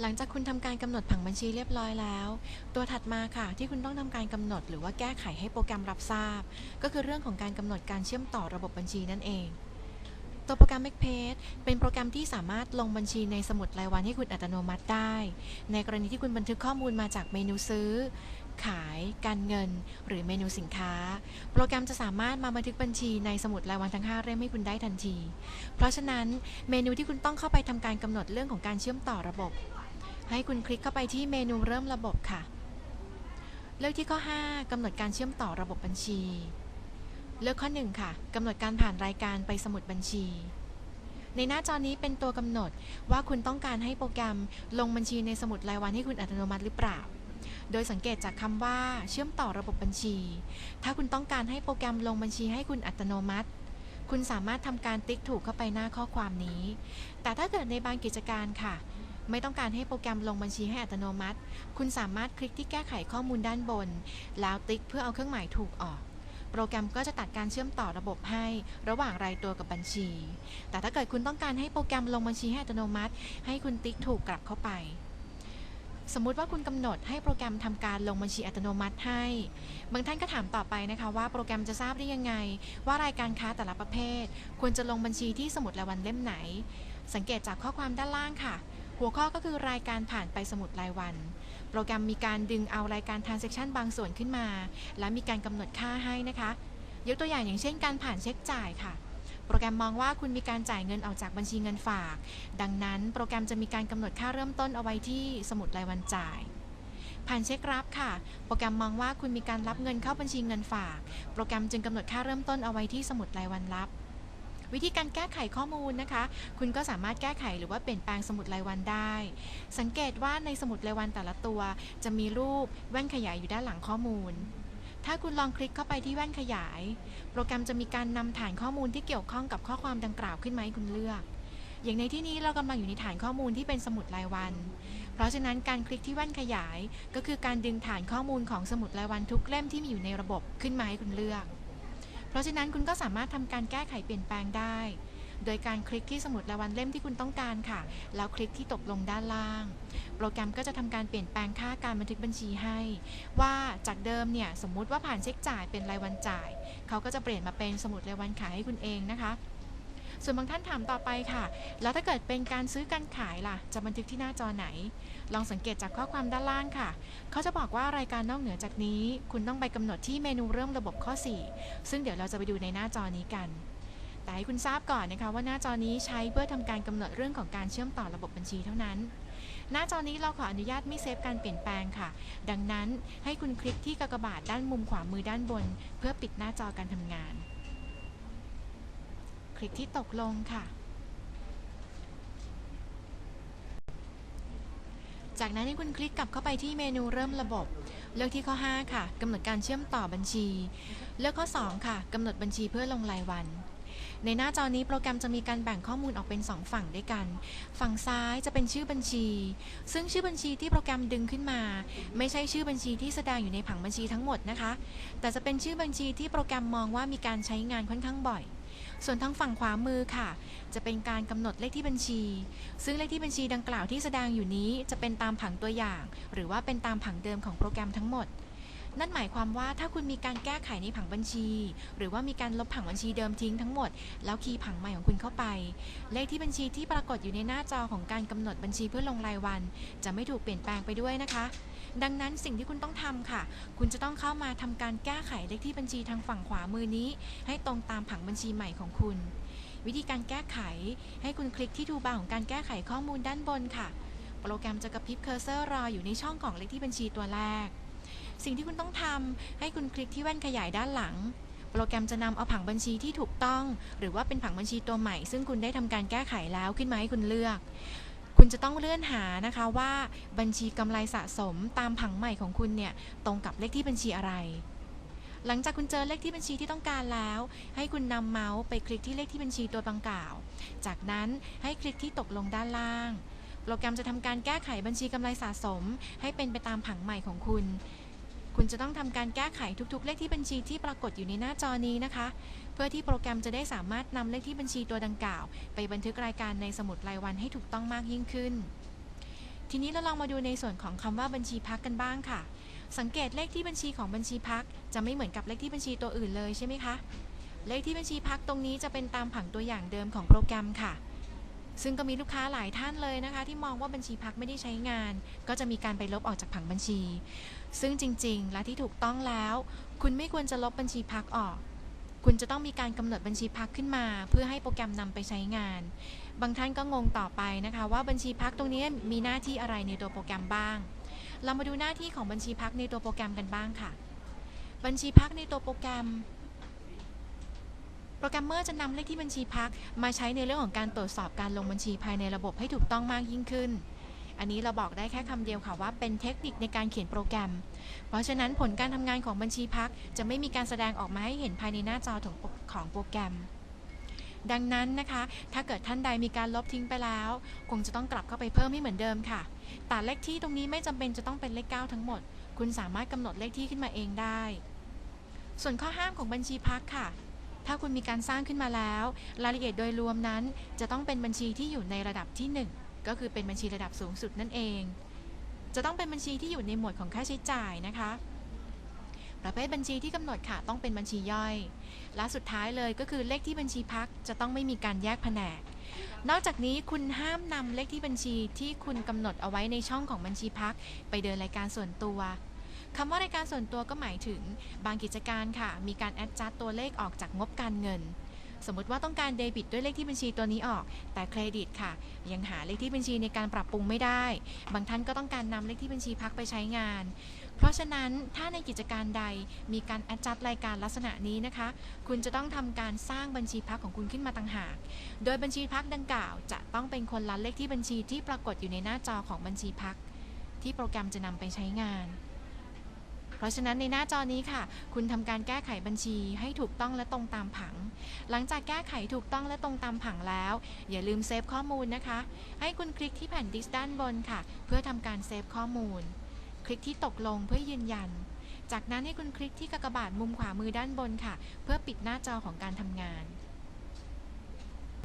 หลังจากคุณทำการกำหนดผังบัญชีเรียบร้อยแล้ว ตัวถัดมาค่ะ ที่คุณต้องทำการกำหนดหรือว่าแก้ไขให้โปรแกรมรับทราบ ก็คือเรื่องของการกำหนดการเชื่อมต่อระบบบัญชีนั่นเอง ตัวโปรแกรม MakePage เป็นโปรแกรมที่สามารถลงบัญชีในสมุดรายวันให้คุณอัตโนมัติได้ ในกรณีที่คุณบันทึกข้อมูลมาจากเมนูซื้อ ขาย การเงิน หรือเมนูสินค้า โปรแกรมจะสามารถมาบันทึกบัญชีในสมุดรายวันทั้ง 5 เล่มให้คุณได้ทันที เพราะฉะนั้นเมนูที่คุณต้องเข้าไปทำการกำหนดเรื่องของการเชื่อมต่อระบบ ให้คุณคลิกเข้าไปที่เมนูเริ่มระบบค่ะ เลือกที่ข้อ 5กำหนดการเชื่อมต่อระบบบัญชี เลือกข้อ 1 ค่ะกำหนดการผ่านรายการไปสมุดบัญชี ในหน้าจอนี้เป็นตัวกำหนดว่าคุณต้องการให้โปรแกรมลงบัญชีในสมุดรายวันให้คุณอัตโนมัติหรือเปล่า โดยสังเกตจากคำว่าเชื่อมต่อระบบบัญชี ถ้าคุณต้องการให้โปรแกรมลงบัญชีให้คุณอัตโนมัติคุณสามารถทำการติ๊กถูกเข้าไปหน้าข้อความนี้ แต่ถ้าเกิดในบางกิจการค่ะ ไม่ต้องการให้โปรแกรมลงบัญชีให้อัตโนมัติ คุณสามารถคลิกที่แก้ไขข้อมูลด้านบน แล้วติ๊กเพื่อเอาเครื่องหมายถูกออก โปรแกรมก็จะตัดการเชื่อมต่อระบบให้ ระหว่างรายตัวกับบัญชี แต่ถ้าเกิดคุณต้องการให้โปรแกรมลงบัญชีให้อัตโนมัติ ให้คุณติ๊กถูกกลับเข้าไป สมมุติว่าคุณกำหนดให้โปรแกรมทำการลงบัญชีอัตโนมัติให้ บางท่านก็ถามต่อไปนะคะว่าโปรแกรมจะทราบได้ยังไง ว่ารายการค้าแต่ละประเภท ควรจะลงบัญชีที่สมุดรายวันเล่มไหน สังเกตจากข้อความด้านล่างค่ะ หัวข้อก็คือรายการผ่านไปสมุดรายวัน โปรแกรมมีการดึงเอารายการ transaction บางส่วนขึ้นมา และมีการกำหนดค่าให้นะคะ ยกตัวอย่างอย่างเช่นการผ่านเช็คจ่ายค่ะโปรแกรมมองว่าคุณมีการจ่ายเงินออกจากบัญชีเงินฝาก ดังนั้นโปรแกรมจะมีการกำหนดค่าเริ่มต้นเอาไว้ที่สมุดรายวันจ่าย ผ่านเช็ครับค่ะ โปรแกรมมองว่าคุณมีการรับเงินเข้าบัญชีเงินฝาก โปรแกรมจึงกำหนดค่าเริ่มต้นเอาไว้ที่สมุดรายวันรับ วิธีการแก้ไขข้อมูลนะคะ คุณก็สามารถแก้ไขหรือว่าเปลี่ยนแปลงสมุดรายวันได้ สังเกตว่าในสมุดรายวันแต่ละตัว จะมีรูปแว่นขยายอยู่ด้านหลังข้อมูล ถ้าคุณลองคลิกเข้าไปที่แว่นขยาย โปรแกรมจะมีการนำฐานข้อมูลที่เกี่ยวข้องกับข้อความดังกล่าวขึ้นมาให้คุณเลือก อย่างในที่นี้เรากำลังอยู่ในฐานข้อมูลที่เป็นสมุดรายวัน เพราะฉะนั้นการคลิกที่แว่นขยาย ก็คือการดึงฐานข้อมูลของสมุดรายวันทุกเล่มที่มีอยู่ในระบบขึ้นมาให้คุณเลือก เพราะฉะนั้นคุณก็สามารถทำการแก้ไขเปลี่ยนแปลงได้ โดยการคลิกที่สมุดรายวันเล่มที่คุณต้องการค่ะ แล้วคลิกที่ตกลงด้านล่าง โปรแกรมก็จะทำการเปลี่ยนแปลงค่าการบันทึกบัญชีให้ ว่าจากเดิมเนี่ยสมมุติว่าผ่านเช็คจ่ายเป็นรายวันจ่าย เขาก็จะเปลี่ยนมาเป็นสมุดรายวันขายให้คุณเองนะคะ ส่วนบางท่านถามต่อไปค่ะ แล้วถ้าเกิดเป็นการซื้อการขายล่ะ จะบันทึกที่หน้าจอไหน ลองสังเกตจากข้อความด้านล่างค่ะ เขาจะบอกว่ารายการนอกเหนือจากนี้ คุณต้องไปกำหนดที่เมนูเริ่มระบบข้อ 4 ซึ่งเดี๋ยวเราจะไปดูในหน้าจอนี้กันแต่ให้คุณทราบก่อนนะคะว่าหน้าจอนี้ใช้เพื่อทำการกำหนดเรื่องของการเชื่อมต่อระบบบัญชีเท่านั้น หน้าจอนี้เราขออนุญาตไม่เซฟการเปลี่ยนแปลงค่ะ ดังนั้นให้คุณคลิกที่กากบาทด้านมุมขวามือด้านบน เพื่อปิดหน้าจอการทำงาน ลิกที่ตกลงค่ะ จากนั้นให้คุณคลิกกลับเข้าไปที่เมนูเริ่มระบบ เลือกที่ข้อ 5 ค่ะกำหนดการเชื่อมต่อบัญชี เลือกข้อ 2 ค่ะกำหนดบัญชีเพื่อลงรายวันในหน้าจอนี้โปรแกรมจะมีการแบ่งข้อมูลออกเป็น 2 ฝั่งด้วยกัน ฝั่งซ้ายจะเป็นชื่อบัญชี ซึ่งชื่อบัญชีที่โปรแกรมดึงขึ้นมา ไม่ใช่ชื่อบัญชีที่แสดงอยู่ในผังบัญชีทั้งหมดนะคะ แต่จะเป็นชื่อบัญชีที่โปรแกรมมองว่ามีการใช้งานค่อนข้างบ่อย ส่วนทางฝั่งขวามือค่ะ จะเป็นการกำหนดเลขที่บัญชี ซึ่งเลขที่บัญชีดังกล่าวที่แสดงอยู่นี้จะเป็นตามผังตัวอย่าง หรือว่าเป็นตามผังเดิมของโปรแกรมทั้งหมด นั่นหมายความว่าถ้าคุณมีการแก้ไขในผังบัญชี หรือว่ามีการลบผังบัญชีเดิมทิ้งทั้งหมด แล้วคีย์ผังใหม่ของคุณเข้าไป เลขที่บัญชีที่ปรากฏอยู่ในหน้าจอของการกำหนดบัญชีเพื่อลงรายวัน จะไม่ถูกเปลี่ยนแปลงไปด้วยนะคะ ดังนั้นสิ่งที่คุณต้องทำค่ะ คุณจะต้องเข้ามาทำการแก้ไขเลขที่บัญชีทางฝั่งขวามือนี้ ให้ตรงตามผังบัญชีใหม่ของคุณ วิธีการแก้ไข ให้คุณคลิกที่ทูบาร์ของการแก้ไขข้อมูลด้านบนค่ะ โปรแกรมจะกระพริบเคอร์เซอร์รออยู่ในช่องของเลขที่บัญชีตัวแรก สิ่งที่คุณต้องทำให้คุณคลิกที่แว่นขยายด้านหลัง โปรแกรมจะนำเอาผังบัญชีที่ถูกต้อง หรือว่าเป็นผังบัญชีตัวใหม่ ซึ่งคุณได้ทำการแก้ไขแล้วขึ้นมาให้คุณเลือกคุณจะต้องเลื่อนหานะคะว่าบัญชีกำไรสะสมตามผังใหม่ของคุณเนี่ยตรงกับเลขที่บัญชีอะไร หลังจากคุณเจอเลขที่บัญชีที่ต้องการแล้ว ให้คุณนำเมาส์ไปคลิกที่เลขที่บัญชีตัวดังกล่าว จากนั้นให้คลิกที่ตกลงด้านล่าง โปรแกรมจะทำการแก้ไขบัญชีกำไรสะสม ให้เป็นไปตามผังใหม่ของคุณ คุณจะต้องทำการแก้ไขทุกๆ เลขที่บัญชีที่ปรากฏอยู่ในหน้าจอนี้นะคะ เพื่อที่โปรแกรมจะได้สามารถนำเลขที่บัญชีตัวดังกล่าว ไปบันทึกรายการในสมุดรายวันให้ถูกต้องมากยิ่งขึ้น ทีนี้เราลองมาดูในส่วนของคำว่าบัญชีพักกันบ้างค่ะ สังเกตเลขที่บัญชีของบัญชีพักจะไม่เหมือนกับเลขที่บัญชีตัวอื่นเลยใช่ไหมคะ เลขที่บัญชีพักตรงนี้จะเป็นตามผังตัวอย่างเดิมของโปรแกรมค่ะ ซึ่งก็มีลูกค้าหลายท่านเลยนะคะ ที่มองว่าบัญชีพักไม่ได้ใช้งาน ก็จะมีการไปลบออกจากผังบัญชี ซึ่งจริง ๆ และที่ถูกต้องแล้ว คุณไม่ควรจะลบบัญชีพักออก คุณจะต้องมีการกำหนดบัญชีพักขึ้นมา เพื่อให้โปรแกรมนำไปใช้งาน บางท่านก็งงต่อไปนะคะ ว่าบัญชีพักตรงนี้มีหน้าที่อะไรในตัวโปรแกรมบ้าง เรามาดูหน้าที่ของบัญชีพักในตัวโปรแกรมกันบ้างค่ะ บัญชีพักในตัวโปรแกรม โปรแกรมเมอร์จะนำเลขที่บัญชีพัก มาใช้ในเรื่องของการตรวจสอบการลงบัญชีภายในระบบให้ถูกต้องมากยิ่งขึ้น อันนี้เราบอกได้แค่คำเดียวค่ะว่าเป็นเทคนิคในการเขียนโปรแกรม เพราะฉะนั้นผลการทำงานของบัญชีพักจะไม่มีการแสดงออกมาให้เห็นภายในหน้าจอของของโปรแกรมดังนั้นนะคะ ถ้าเกิดท่านใดมีการลบทิ้งไปแล้ว คงจะต้องกลับเข้าไปเพิ่มให้เหมือนเดิมค่ะ แต่เลขที่ตรงนี้ไม่จำเป็นจะต้องเป็นเลข 9 ทั้งหมด คุณสามารถกำหนดเลขที่ขึ้นมาเองได้ ส่วนข้อห้ามของบัญชีพักค่ะ ถ้าคุณมีการสร้างขึ้นมาแล้ว รายละเอียดโดยรวมนั้น จะต้องเป็นบัญชีที่อยู่ในระดับที่ 1 ก็คือเป็นบัญชีระดับสูงสุดนั่นเอง จะต้องเป็นบัญชีที่อยู่ในหมวดของค่าใช้จ่ายนะคะประเภทบัญชีที่กำหนดค่ะต้องเป็นบัญชีย่อย และสุดท้ายเลยก็คือเลขที่บัญชีพักจะต้องไม่มีการแยกแผนก นอกจากนี้คุณห้ามนำเลขที่บัญชีที่คุณกำหนดเอาไว้ในช่องของบัญชีพัก ไปเดินรายการส่วนตัว คำว่ารายการส่วนตัวก็หมายถึงบางกิจการค่ะ มีการแอดจัดตัวเลขออกจากงบการเงิน สมมติว่าต้องการเดบิตด้วยเลขที่บัญชีตัวนี้ออก แต่เครดิตค่ะ ยังหาเลขที่บัญชีในการปรับปรุงไม่ได้ บางท่านก็ต้องการนำเลขที่บัญชีพักไปใช้งาน เพราะฉะนั้นถ้าในกิจการใดมีการแอดจัดรายการลักษณะนี้นะคะ คุณจะต้องทำการสร้างบัญชีพักของคุณขึ้นมาต่างหาก โดยบัญชีพักดังกล่าวจะต้องเป็นคนละเลขที่บัญชีที่ปรากฏอยู่ในหน้าจอของบัญชีพักที่โปรแกรมจะนำไปใช้งาน เพราะฉะนั้นในหน้าจอนี้ค่ะ คุณทำการแก้ไขบัญชีให้ถูกต้องและตรงตามผัง หลังจากแก้ไขถูกต้องและตรงตามผังแล้ว อย่าลืมเซฟข้อมูลนะคะ ให้คุณคลิกที่แผ่นดิสก์ด้านบนค่ะ เพื่อทำการเซฟข้อมูล คลิกที่ตกลงเพื่อยืนยัน จากนั้นให้คุณคลิกที่กากบาทมุมขวามือด้านบนค่ะ เพื่อปิดหน้าจอของการทำงาน